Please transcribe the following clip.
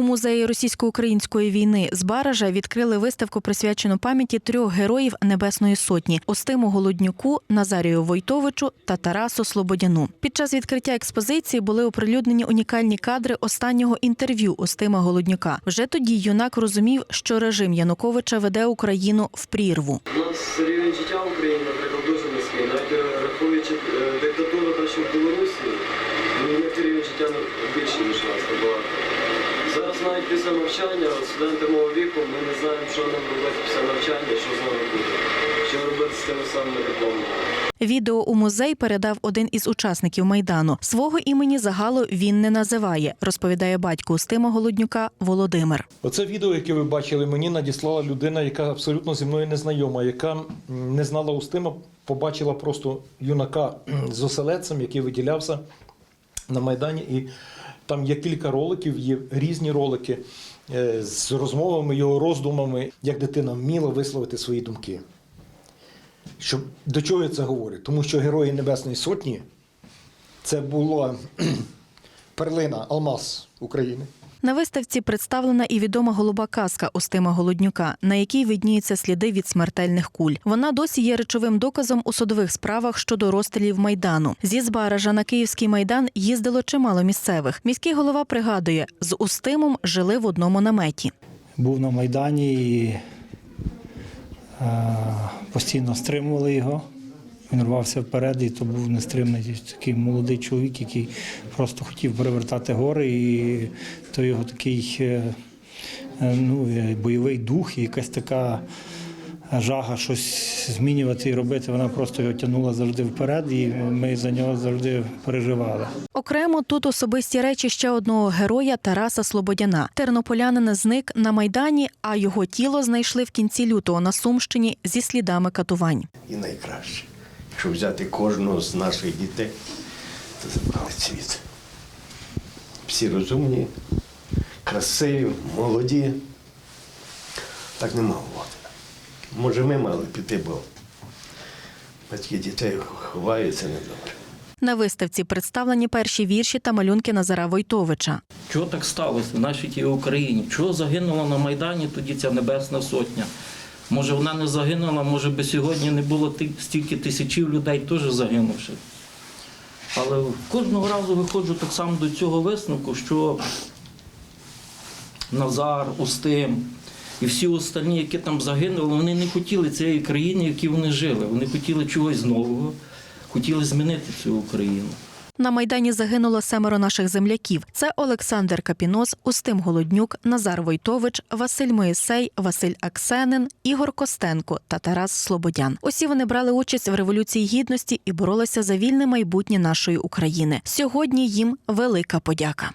У музеї російсько-української війни з Баража відкрили виставку, присвячену пам'яті трьох героїв Небесної Сотні Остиму Голоднюку, Назарію Войтовичу та Тарасу Слободяну. Під час відкриття експозиції були оприлюднені унікальні кадри останнього інтерв'ю Остима Голоднюка. Вже тоді юнак розумів, що режим Януковича веде Україну в прірву. У нас рівень життя в Україні, наприклад, дуже низький. Навіть е, рахуючи е, диктатуру та що в Білорусі, ну, рівень життя більше, ніж нас набагато. Зараз навіть після навчання, от студенти мого віку, ми не знаємо, що нам робити після навчання, що з нами буде. Що робити з тими самими дипломами. Відео у музей передав один із учасників майдану. Свого імені загалу він не називає, розповідає батько Устима Голоднюка Володимир. Оце відео, яке ви бачили, мені надіслала людина, яка абсолютно зі мною не знайома, яка не знала Устима, побачила просто юнака з оселедцем, який виділявся на Майдані. І там є кілька роликів, є різні ролики е, з розмовами, його роздумами, як дитина вміла висловити свої думки. Щоб, до чого я це говорю? Тому що Герої Небесної Сотні це була перлина, алмаз України. На виставці представлена і відома голуба казка Устима Голоднюка, на якій видніються сліди від смертельних куль. Вона досі є речовим доказом у судових справах щодо розстрілів майдану. Зі Збаража на Київський майдан їздило чимало місцевих. Міський голова пригадує, з Устимом жили в одному наметі. був на Майдані і е, постійно стримували його. Він рвався вперед, і то був нестримний такий молодий чоловік, який просто хотів перевертати гори, і то його такий е, е, ну, е, бойовий дух, і якась така жага щось змінювати і робити. Вона просто його тягнула завжди вперед, і ми за нього завжди переживали. Окремо тут особисті речі ще одного героя Тараса Слободяна. Тернополянин зник на майдані, а його тіло знайшли в кінці лютого на Сумщині зі слідами катувань. і найкраще. Якщо взяти кожного з наших дітей, то забрали світ. Всі розумні, красиві, молоді. Так не мало бути. Може, ми мали піти, бо батьки дітей ховаються недобре. На виставці представлені перші вірші та малюнки Назара Войтовича. Чого так сталося в нашій тій Україні? Чого загинула на Майдані тоді ця Небесна Сотня? Може, вона не загинула, може би сьогодні не було стільки тисячів людей теж загинувши. Але кожного разу виходжу так само до цього висновку, що Назар, Устим і всі остальні, які там загинули, вони не хотіли цієї країни, в якій вони жили. Вони хотіли чогось нового, хотіли змінити цю Україну. На майдані загинуло семеро наших земляків. Це Олександр Капінос, Устим Голоднюк, Назар Войтович, Василь Моїсей, Василь Аксенин, Ігор Костенко та Тарас Слободян. Усі вони брали участь в революції гідності і боролися за вільне майбутнє нашої України. Сьогодні їм велика подяка.